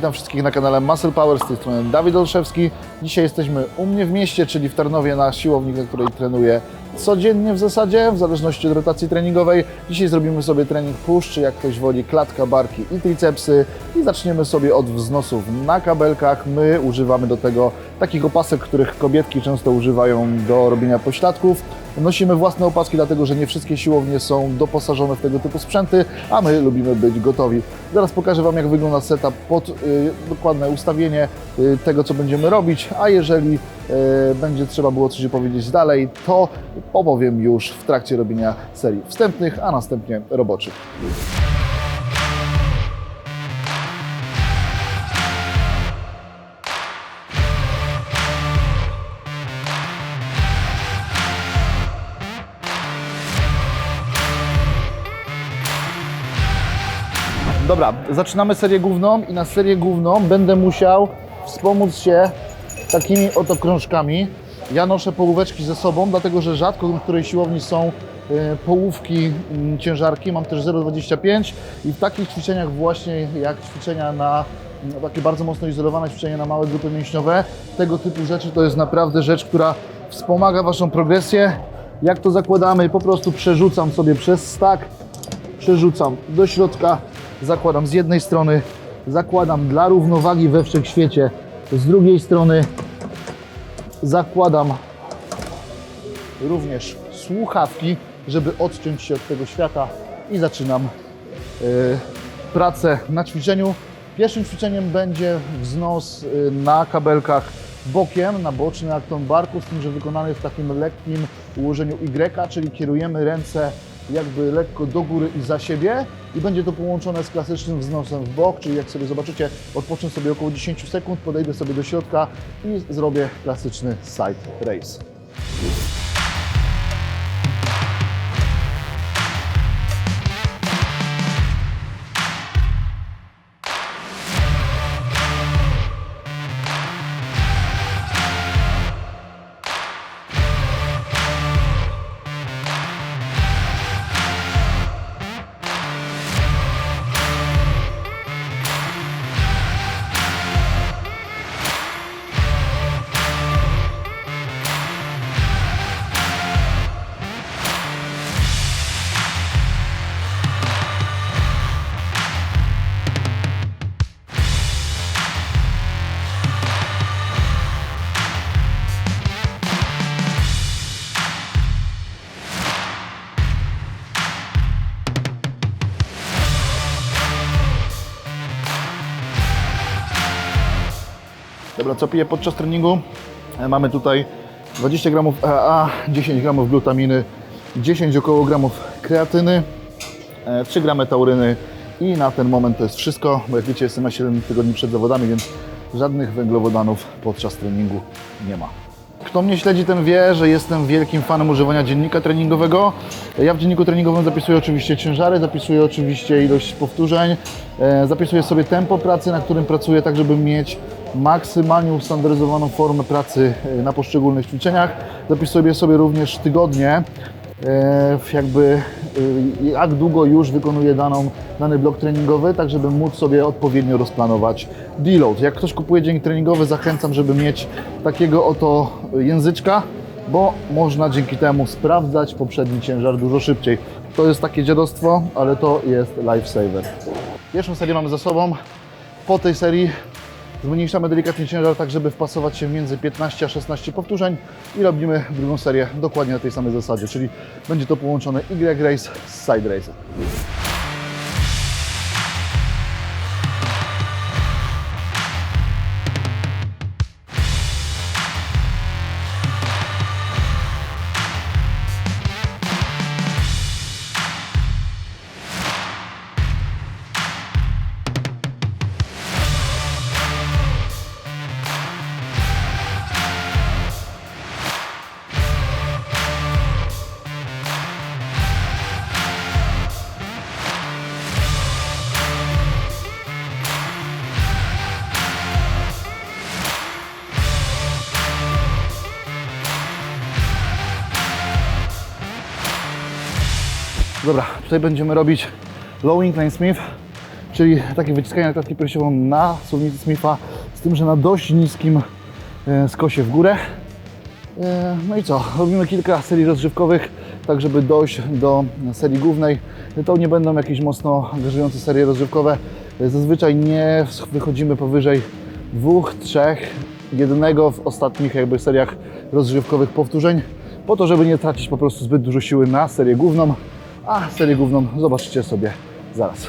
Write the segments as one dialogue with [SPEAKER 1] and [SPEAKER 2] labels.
[SPEAKER 1] Witam wszystkich na kanale Muscle Power, z tej strony Dawid Olszewski. Dzisiaj jesteśmy u mnie w mieście, czyli w Tarnowie na siłowni, na której trenuję codziennie w zasadzie, w zależności od rotacji treningowej. Dzisiaj zrobimy sobie trening push, czy jak ktoś woli klatka, barki i tricepsy i zaczniemy sobie od wznosów na kabelkach. My używamy do tego takich opasek, których kobietki często używają do robienia pośladków. Nosimy własne opaski, dlatego że nie wszystkie siłownie są doposażone w tego typu sprzęty, a my lubimy być gotowi. Zaraz pokażę Wam, jak wygląda setup pod y, dokładne ustawienie y, tego, co będziemy robić, a jeżeli będzie trzeba było coś powiedzieć dalej, to opowiem już w trakcie robienia serii wstępnych, a następnie roboczych. Dobra, zaczynamy serię główną i na serię główną będę musiał wspomóc się takimi oto krążkami. Ja noszę połóweczki ze sobą, dlatego że rzadko w której siłowni są e, połówki mm, ciężarki. Mam też 0,25 i w takich ćwiczeniach właśnie jak ćwiczenia na no, takie bardzo mocno izolowane ćwiczenia na małe grupy mięśniowe, tego typu rzeczy to jest naprawdę rzecz, która wspomaga Waszą progresję. Jak to zakładamy? Po prostu przerzucam sobie przez stack przerzucam do środka, zakładam z jednej strony, zakładam dla równowagi we wszechświecie, z drugiej strony zakładam również słuchawki, żeby odciąć się od tego świata i zaczynam y, pracę na ćwiczeniu. Pierwszym ćwiczeniem będzie wznos y, na kabelkach bokiem, na boczny akton barku, z tym, że wykonany w takim lekkim ułożeniu Y, czyli kierujemy ręce jakby lekko do góry i za siebie i będzie to połączone z klasycznym wznosem w bok, czyli jak sobie zobaczycie, odpocznę sobie około 10 sekund, podejdę sobie do środka i zrobię klasyczny side race. Co piję podczas treningu? E, Mamy tutaj 20 gramów EAA, 10 gramów glutaminy, 10 około gramów kreatyny, e, 3 gramy tauryny i na ten moment to jest wszystko, bo jak wiecie jestem na 7 tygodni przed zawodami, więc żadnych węglowodanów podczas treningu nie ma. Kto mnie śledzi, ten wie, że jestem wielkim fanem używania dziennika treningowego. Ja w dzienniku treningowym zapisuję oczywiście ciężary, zapisuję oczywiście ilość powtórzeń, e, zapisuję sobie tempo pracy, na którym pracuję, tak żeby mieć maksymalnie ustandaryzowaną formę pracy e, na poszczególnych ćwiczeniach. Zapisuję sobie również tygodnie, e, jakby e, jak długo już wykonuję daną, dany blok treningowy, tak żeby móc sobie odpowiednio rozplanować deload. Jak ktoś kupuje dziennik treningowy, zachęcam, żeby mieć takiego oto języczka, bo można dzięki temu sprawdzać poprzedni ciężar dużo szybciej. To jest takie dziadostwo, ale to jest lifesaver. Pierwszą serię mamy za sobą. Po tej serii zmniejszamy delikatnie ciężar, tak żeby wpasować się między 15 a 16 powtórzeń i robimy drugą serię dokładnie na tej samej zasadzie, czyli będzie to połączone Y-Race z Side Race. Dobra, tutaj będziemy robić low incline smith, czyli takie wyciskanie na klatkę piersiową na słownicy Smitha, z tym, że na dość niskim e, skosie w górę. E, No i co? Robimy kilka serii rozgrzewkowych, tak żeby dojść do serii głównej. To nie będą jakieś mocno angażujące serie rozgrzewkowe. E, Zazwyczaj nie wychodzimy powyżej dwóch, trzech, jednego w ostatnich jakby seriach rozgrzewkowych powtórzeń, po to, żeby nie tracić po prostu zbyt dużo siły na serię główną, a serię główną zobaczycie sobie zaraz.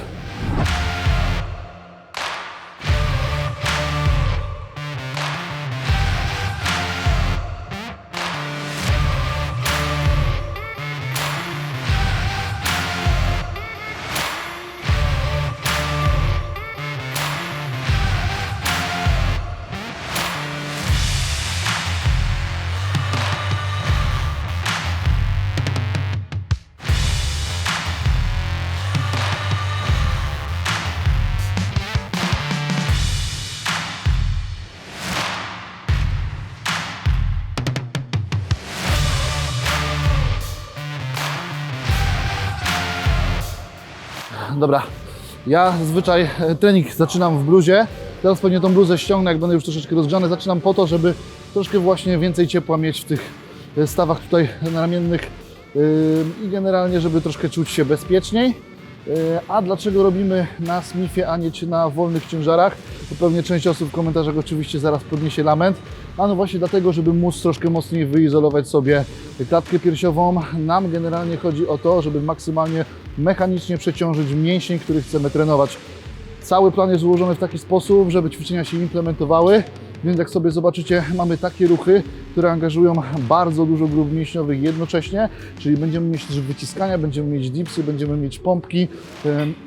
[SPEAKER 1] Dobra, ja zazwyczaj e, trening zaczynam w bluzie. Teraz pewnie tą bluzę ściągnę, jak będę już troszeczkę rozgrzany. Zaczynam po to, żeby troszkę właśnie więcej ciepła mieć w tych e, stawach tutaj ramiennych yy, i generalnie, żeby troszkę czuć się bezpieczniej. A dlaczego robimy na Smithie, a nie ci- na wolnych ciężarach? To pewnie część osób w komentarzach oczywiście zaraz podniesie lament. A no właśnie dlatego, żeby móc troszkę mocniej wyizolować sobie klatkę piersiową. Nam generalnie chodzi o to, żeby maksymalnie mechanicznie przeciążyć mięsień, który chcemy trenować. Cały plan jest ułożony w taki sposób, żeby ćwiczenia się implementowały, więc jak sobie zobaczycie, mamy takie ruchy, które angażują bardzo dużo grup mięśniowych jednocześnie, czyli będziemy mieć też wyciskania, będziemy mieć dipsy, będziemy mieć pompki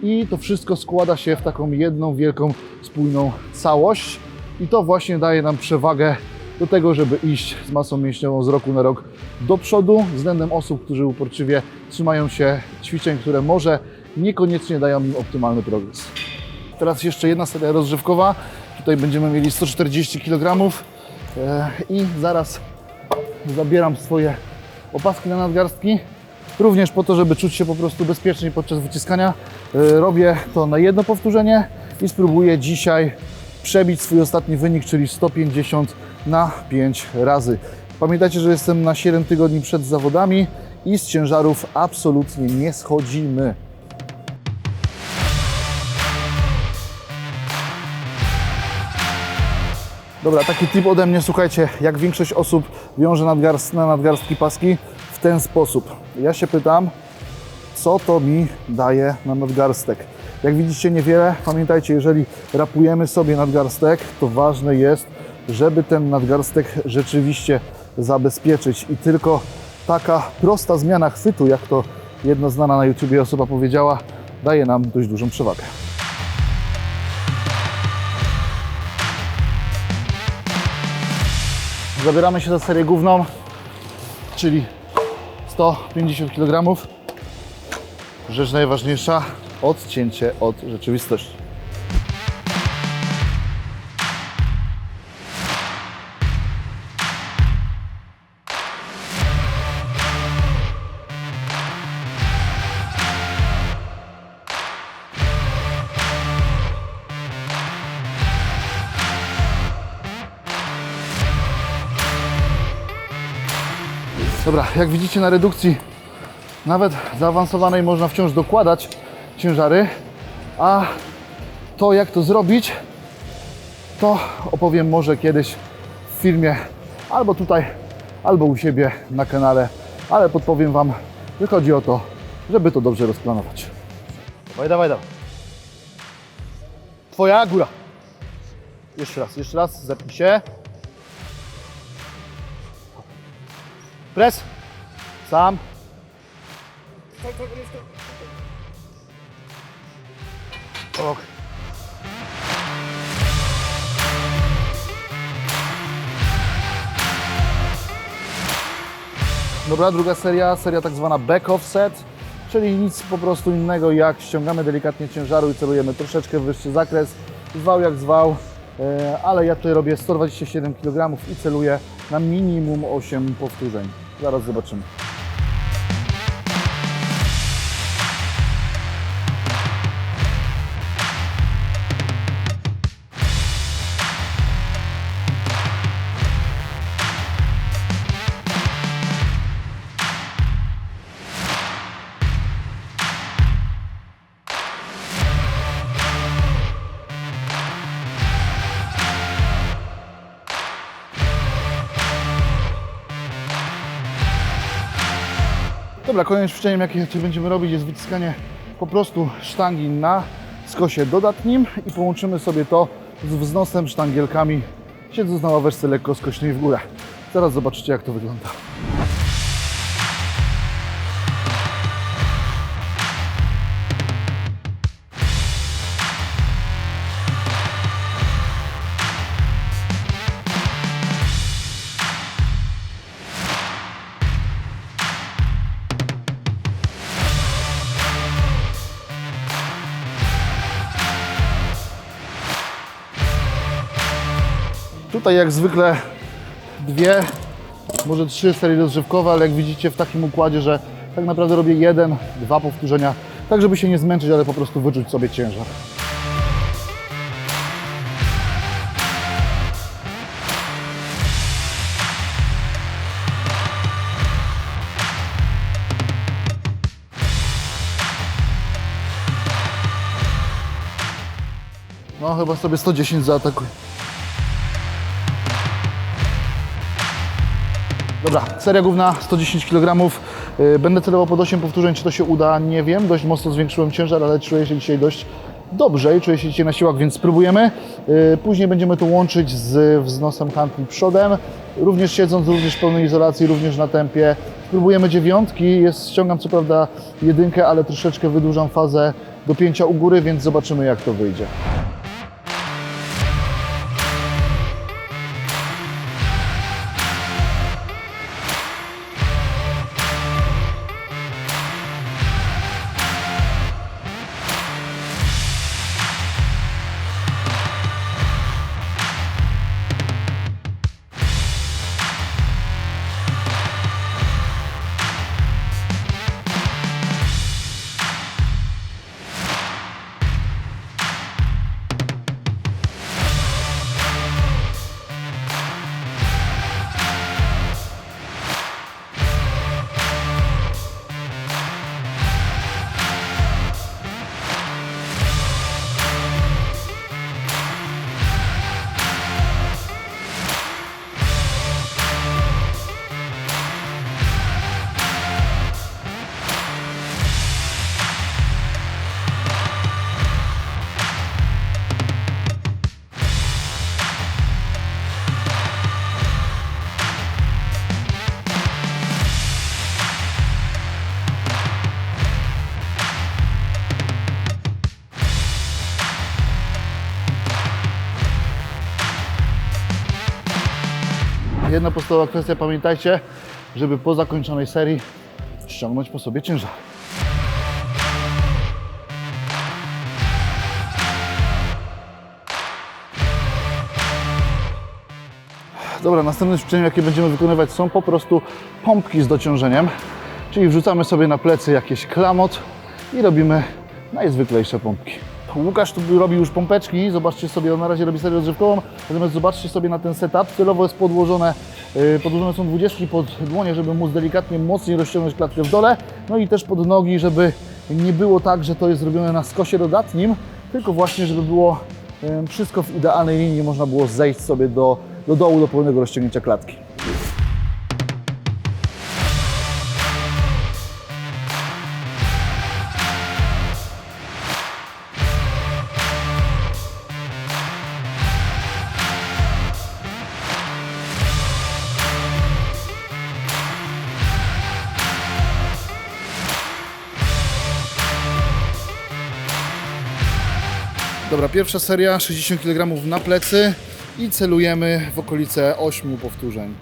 [SPEAKER 1] i to wszystko składa się w taką jedną wielką, spójną całość i to właśnie daje nam przewagę do tego, żeby iść z masą mięśniową z roku na rok do przodu względem osób, którzy uporczywie trzymają się ćwiczeń, które może niekoniecznie dają im optymalny progres. Teraz jeszcze jedna seria rozgrzewkowa. Tutaj będziemy mieli 140 kg e, i zaraz zabieram swoje opaski na nadgarstki. Również po to, żeby czuć się po prostu bezpieczniej podczas wyciskania. E, Robię to na jedno powtórzenie i spróbuję dzisiaj przebić swój ostatni wynik, czyli 150 na 5 razy. Pamiętajcie, że jestem na 7 tygodni przed zawodami i z ciężarów absolutnie nie schodzimy. Dobra, taki tip ode mnie, słuchajcie, jak większość osób wiąże nadgarst, na nadgarstki paski w ten sposób. Ja się pytam, co to mi daje na nadgarstek. Jak widzicie niewiele, pamiętajcie, jeżeli rapujemy sobie nadgarstek, to ważne jest, żeby ten nadgarstek rzeczywiście zabezpieczyć i tylko taka prosta zmiana chwytu, jak to jedna znana na YouTubie osoba powiedziała, daje nam dość dużą przewagę. Zabieramy się za serię główną, czyli 150 kg. Rzecz najważniejsza, odcięcie od rzeczywistości. Dobra, jak widzicie na redukcji, nawet zaawansowanej można wciąż dokładać ciężary, a to jak to zrobić, to opowiem może kiedyś w filmie, albo tutaj, albo u siebie na kanale, ale podpowiem Wam, że chodzi o to, żeby to dobrze rozplanować. Dawaj, dawaj, dawaj. Twoja góra. Jeszcze raz, jeszcze raz, zepnij się. Pres. Sam. Ok. Dobra, druga seria, seria tak zwana back offset, czyli nic po prostu innego jak ściągamy delikatnie ciężaru i celujemy troszeczkę wyższy zakres, zwał jak zwał, e, ale ja tutaj robię 127 kg i celuję na minimum 8 powtórzeń. Zaraz zobaczymy. Dobra, kolejnym ćwiczeniem, jakie będziemy robić, jest wyciskanie po prostu sztangi na skosie dodatnim i połączymy sobie to z wznosem sztangielkami, siedząc na ławeczce lekko skośnej w górę. Zaraz zobaczycie, jak to wygląda. Tutaj jak zwykle dwie, może trzy serie rozgrzewkowe, ale jak widzicie w takim układzie, że tak naprawdę robię jeden, dwa powtórzenia, tak żeby się nie zmęczyć, ale po prostu wyczuć sobie ciężar. No chyba sobie 110 zaatakuj. Dobra, seria główna 110 kg. Będę celował pod 8 powtórzeń, czy to się uda, nie wiem. Dość mocno zwiększyłem ciężar, ale czuję się dzisiaj dość dobrze i czuję się dzisiaj na siłach, więc spróbujemy. Yy, Później będziemy to łączyć z wznosem handli przodem, również siedząc, również w pełnej izolacji, również na tempie. Spróbujemy dziewiątki, jest, ściągam co prawda jedynkę, ale troszeczkę wydłużam fazę do pięcia u góry, więc zobaczymy jak to wyjdzie. Jedna podstawowa kwestia, pamiętajcie, żeby po zakończonej serii ściągnąć po sobie ciężar. Dobra, następnym ćwiczeniem, jakie będziemy wykonywać, są po prostu pompki z dociążeniem. Czyli wrzucamy sobie na plecy jakieś klamot i robimy najzwyklejsze pompki. Łukasz tu robi już pompeczki, zobaczcie sobie, on na razie robi serię rozgrzewkową, natomiast zobaczcie sobie na ten setup, celowo jest podłożone, yy, podłożone są dwudziestki pod dłonie, żeby móc delikatnie mocniej rozciągnąć klatkę w dole, no i też pod nogi, żeby nie było tak, że to jest zrobione na skosie dodatnim, tylko właśnie, żeby było wszystko w idealnej linii, można było zejść sobie do, do dołu, do pełnego rozciągnięcia klatki. Dobra, pierwsza seria 60 kg na plecy i celujemy w okolice 8 powtórzeń.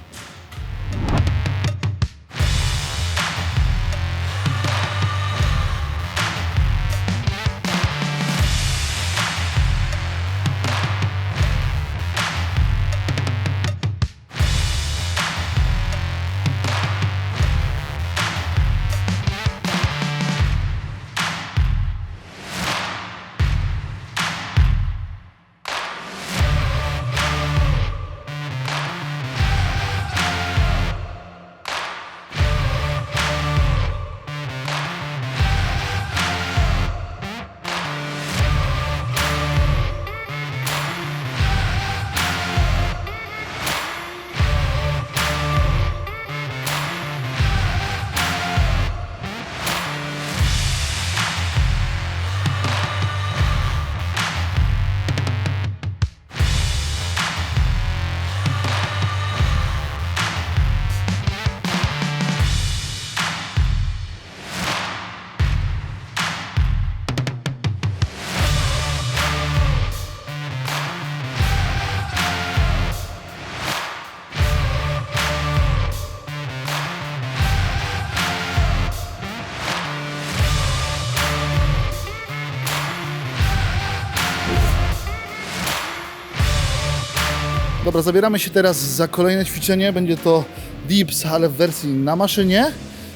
[SPEAKER 1] Dobra, zabieramy się teraz za kolejne ćwiczenie. Będzie to dips, ale w wersji na maszynie.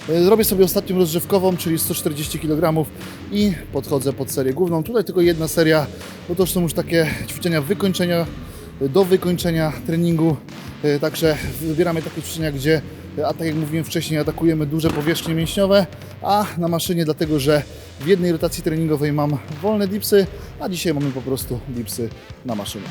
[SPEAKER 1] E, Zrobię sobie ostatnią rozgrzewkową, czyli 140 kg i podchodzę pod serię główną. Tutaj tylko jedna seria, bo to są już takie ćwiczenia wykończenia, do wykończenia treningu. E, Także wybieramy takie ćwiczenia, gdzie, e, a tak jak mówiłem wcześniej, atakujemy duże powierzchnie mięśniowe, a na maszynie dlatego, że w jednej rotacji treningowej mam wolne dipsy, a dzisiaj mamy po prostu dipsy na maszynie.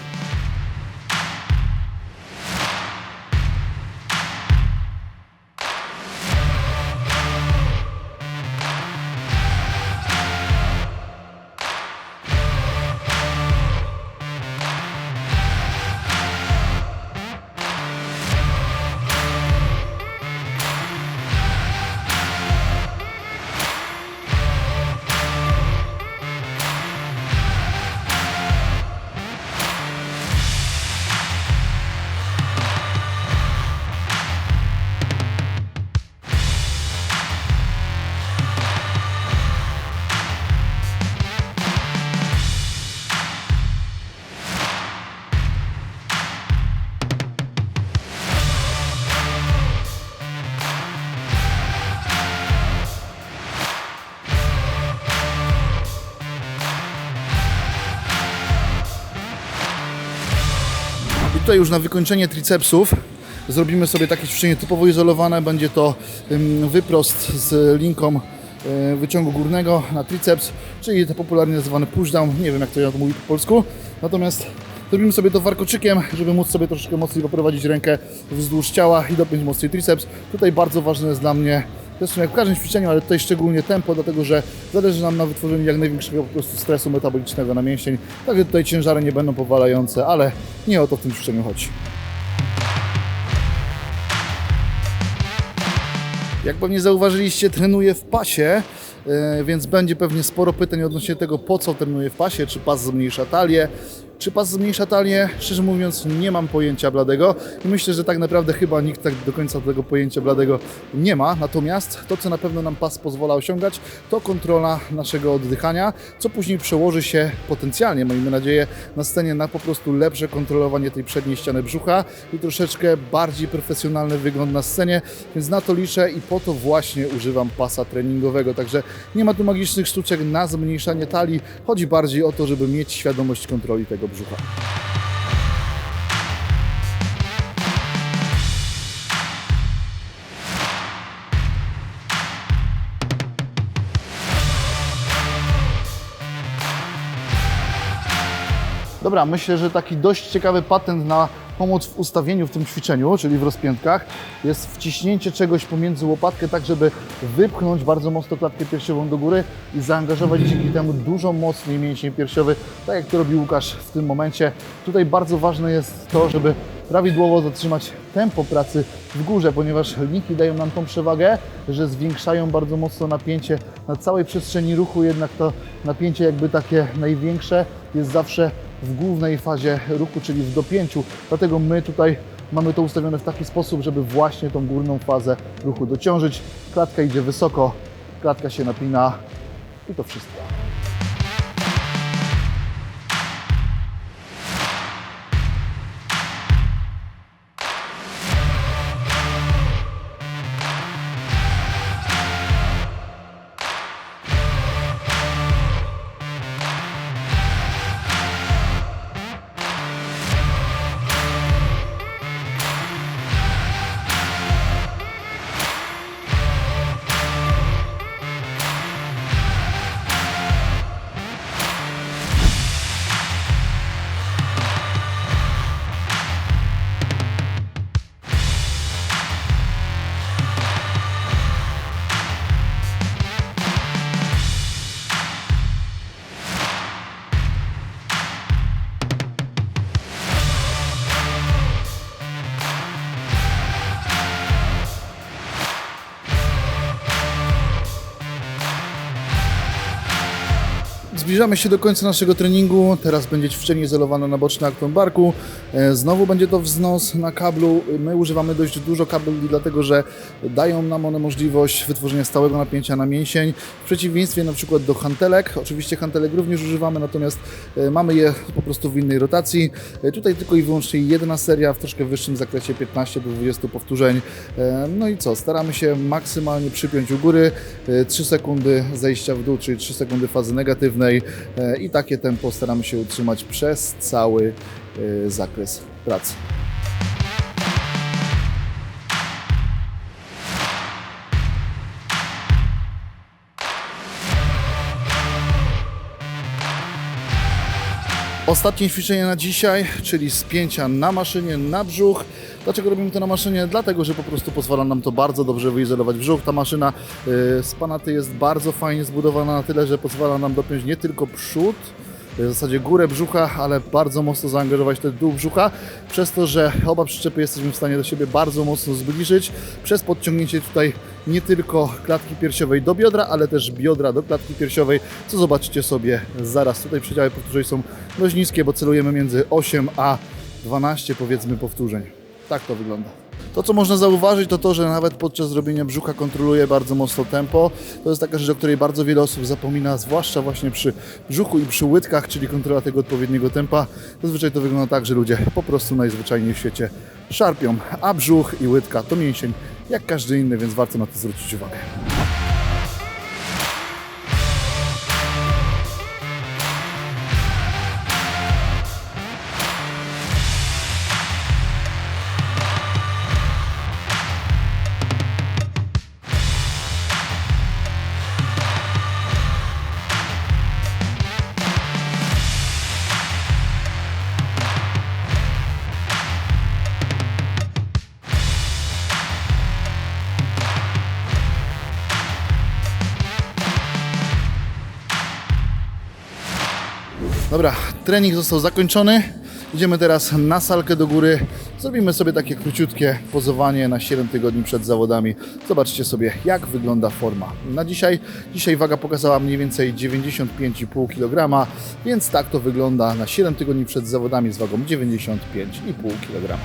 [SPEAKER 1] Tutaj już na wykończenie tricepsów zrobimy sobie takie ćwiczenie typowo izolowane. Będzie to wyprost z linką y, wyciągu górnego na triceps, czyli to popularnie nazywane pushdown. Nie wiem jak to ja to mówi po polsku. Natomiast zrobimy sobie to warkoczykiem, żeby móc sobie troszkę mocniej poprowadzić rękę wzdłuż ciała i dopiąć mocniej triceps. Tutaj bardzo ważne jest dla mnie Zresztą jak w każdym ćwiczeniu, ale tutaj szczególnie tempo, dlatego że zależy nam na wytworzeniu jak największego po prostu stresu metabolicznego na mięsień. Także tutaj ciężary nie będą powalające, ale nie o to w tym ćwiczeniu chodzi. Jak pewnie zauważyliście, trenuję w pasie, e, więc będzie pewnie sporo pytań odnośnie tego, po co trenuję w pasie, czy pas zmniejsza talię, czy pas zmniejsza talię. Szczerze mówiąc, nie mam pojęcia bladego i myślę, że tak naprawdę chyba nikt tak do końca tego pojęcia bladego nie ma. Natomiast to, co na pewno nam pas pozwala osiągać, to kontrola naszego oddychania, co później przełoży się potencjalnie, miejmy nadzieję, na scenie na po prostu lepsze kontrolowanie tej przedniej ściany brzucha i troszeczkę bardziej profesjonalny wygląd na scenie, więc na to liczę i po to właśnie używam pasa treningowego. Także nie ma tu magicznych sztuczek na zmniejszanie talii, chodzi bardziej o to, żeby mieć świadomość kontroli tego brzucha. Dobra, myślę, że taki dość ciekawy patent na pomoc w ustawieniu w tym ćwiczeniu, czyli w rozpiętkach, jest wciśnięcie czegoś pomiędzy łopatkę, tak żeby wypchnąć bardzo mocno klatkę piersiową do góry i zaangażować dzięki temu dużo mocniej mięsień piersiowy, tak jak to robi Łukasz w tym momencie. Tutaj bardzo ważne jest to, żeby prawidłowo zatrzymać tempo pracy w górze, ponieważ linki dają nam tą przewagę, że zwiększają bardzo mocno napięcie na całej przestrzeni ruchu, jednak to napięcie jakby takie największe jest zawsze w głównej fazie ruchu, czyli w dopięciu. Dlatego my tutaj mamy to ustawione w taki sposób, żeby właśnie tą górną fazę ruchu dociążyć. Klatka idzie wysoko, klatka się napina i to wszystko. Zbliżamy się do końca naszego treningu. Teraz będzie ćwiczenie izolowane na boczny akton barku. E, Znowu będzie to wznos na kablu. My używamy dość dużo kabli, dlatego że dają nam one możliwość wytworzenia stałego napięcia na mięsień. W przeciwieństwie na przykład do hantelek. Oczywiście hantelek również używamy, natomiast e, mamy je po prostu w innej rotacji. E, Tutaj tylko i wyłącznie jedna seria w troszkę wyższym zakresie 15 do 20 powtórzeń. No i co? Staramy się maksymalnie przypiąć u góry. E, 3 sekundy zejścia w dół, czyli 3 sekundy fazy negatywnej e, i takie tempo staramy się utrzymać przez cały e, zakres pracy. Ostatnie ćwiczenie na dzisiaj, czyli spięcia na maszynie, na brzuch. Dlaczego robimy to na maszynie? Dlatego, że po prostu pozwala nam to bardzo dobrze wyizolować brzuch. Ta maszyna y, z panaty jest bardzo fajnie zbudowana na tyle, że pozwala nam dopiąć nie tylko przód, w zasadzie górę brzucha, ale bardzo mocno zaangażować ten dół brzucha, przez to, że oba przyczepy jesteśmy w stanie do siebie bardzo mocno zbliżyć, przez podciągnięcie tutaj nie tylko klatki piersiowej do biodra, ale też biodra do klatki piersiowej, co zobaczycie sobie zaraz. Tutaj przedziały powtórzeń są dość niskie, bo celujemy między 8 a 12 powiedzmy powtórzeń. Tak to wygląda. To, co można zauważyć, to to, że nawet podczas robienia brzucha kontroluje bardzo mocno tempo. To jest taka rzecz, o której bardzo wiele osób zapomina, zwłaszcza właśnie przy brzuchu i przy łydkach, czyli kontrola tego odpowiedniego tempa. Zazwyczaj to wygląda tak, że ludzie po prostu najzwyczajniej w świecie szarpią, a brzuch i łydka to mięsień jak każdy inny, więc warto na to zwrócić uwagę. Trening został zakończony. Idziemy teraz na salkę do góry. Zrobimy sobie takie króciutkie pozowanie na 7 tygodni przed zawodami. Zobaczcie sobie, jak wygląda forma. Na dzisiaj, dzisiaj waga pokazała mniej więcej 95,5 kg, więc tak to wygląda na 7 tygodni przed zawodami z wagą 95,5 kg.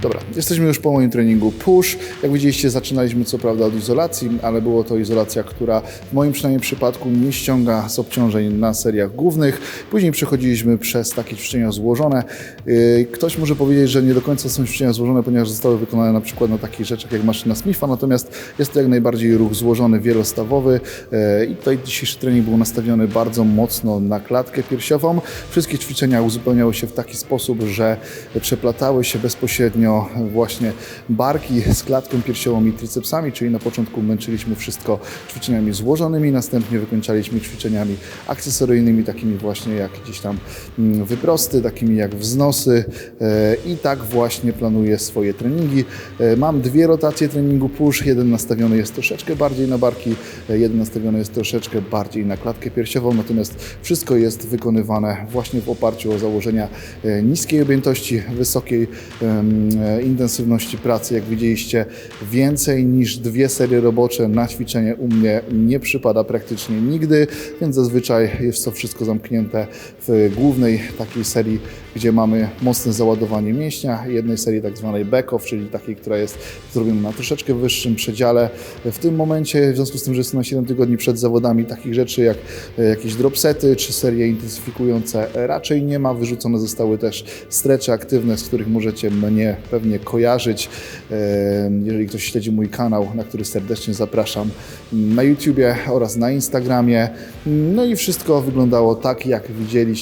[SPEAKER 1] Dobra, jesteśmy już po moim treningu push. Jak widzieliście, zaczynaliśmy co prawda od izolacji, ale było to izolacja, która w moim przynajmniej przypadku nie ściąga z obciążeń na seriach głównych. Później przechodziliśmy przez takie ćwiczenia złożone. Yy, Ktoś może powiedzieć, że nie do końca są ćwiczenia złożone, ponieważ zostały wykonane na przykład na takich rzeczach jak maszyna Smitha, natomiast jest to jak najbardziej ruch złożony, wielostawowy Yy, i tutaj dzisiejszy trening był nastawiony bardzo mocno na klatkę piersiową. Wszystkie ćwiczenia uzupełniały się w taki sposób, że przeplatały się bezpośrednio właśnie barki z klatką piersiową i tricepsami, czyli na początku męczyliśmy wszystko ćwiczeniami złożonymi, następnie wykończaliśmy ćwiczeniami akcesoryjnymi, takimi właśnie jak gdzieś tam mm, wyprosty, takimi jak wznosy e, i tak właśnie planuję swoje treningi. E, Mam dwie rotacje treningu push, jeden nastawiony jest troszeczkę bardziej na barki, e, jeden nastawiony jest troszeczkę bardziej na klatkę piersiową, natomiast wszystko jest wykonywane właśnie w oparciu o założenia niskiej objętości, wysokiej e, intensywności pracy. Jak widzieliście, więcej niż dwie serie robocze na ćwiczenie u mnie nie przypada praktycznie nigdy, więc zazwyczaj jest to wszystko zamknięte głównej takiej serii, gdzie mamy mocne załadowanie mięśnia, jednej serii tak zwanej back-off, czyli takiej, która jest zrobiona na troszeczkę wyższym przedziale. W tym momencie, w związku z tym, że jestem na 7 tygodni przed zawodami, takich rzeczy jak e, jakieś dropsety czy serie intensyfikujące raczej nie ma. Wyrzucone zostały też strecze aktywne, z których możecie mnie pewnie kojarzyć. Jeżeli ktoś śledzi mój kanał, na który serdecznie zapraszam na YouTubie oraz na Instagramie. No i wszystko wyglądało tak, jak widzieliście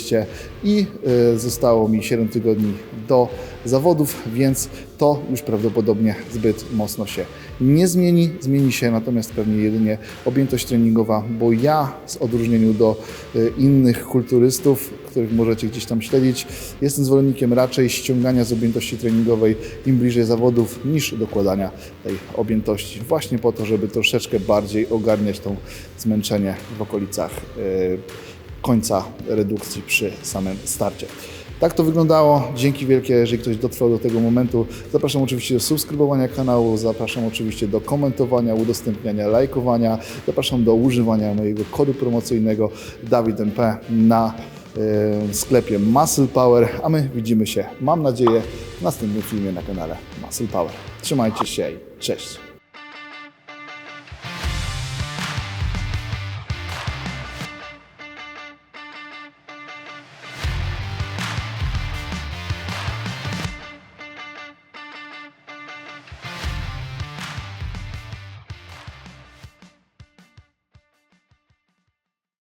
[SPEAKER 1] i e, zostało mi 7 tygodni do zawodów, więc to już prawdopodobnie zbyt mocno się nie zmieni. Zmieni się natomiast pewnie jedynie objętość treningowa, bo ja w odróżnieniu do y, innych kulturystów, których możecie gdzieś tam śledzić, jestem zwolennikiem raczej ściągania z objętości treningowej im bliżej zawodów niż dokładania tej objętości. Właśnie po to, żeby troszeczkę bardziej ogarniać to zmęczenie w okolicach y, końca redukcji przy samym starcie. Tak to wyglądało. Dzięki wielkie, jeżeli ktoś dotrwał do tego momentu. Zapraszam oczywiście do subskrybowania kanału, zapraszam oczywiście do komentowania, udostępniania, lajkowania. Zapraszam do używania mojego kodu promocyjnego DawidMP na e, sklepie Muscle Power, a my widzimy się, mam nadzieję, w następnym filmie na kanale Muscle Power. Trzymajcie się i cześć!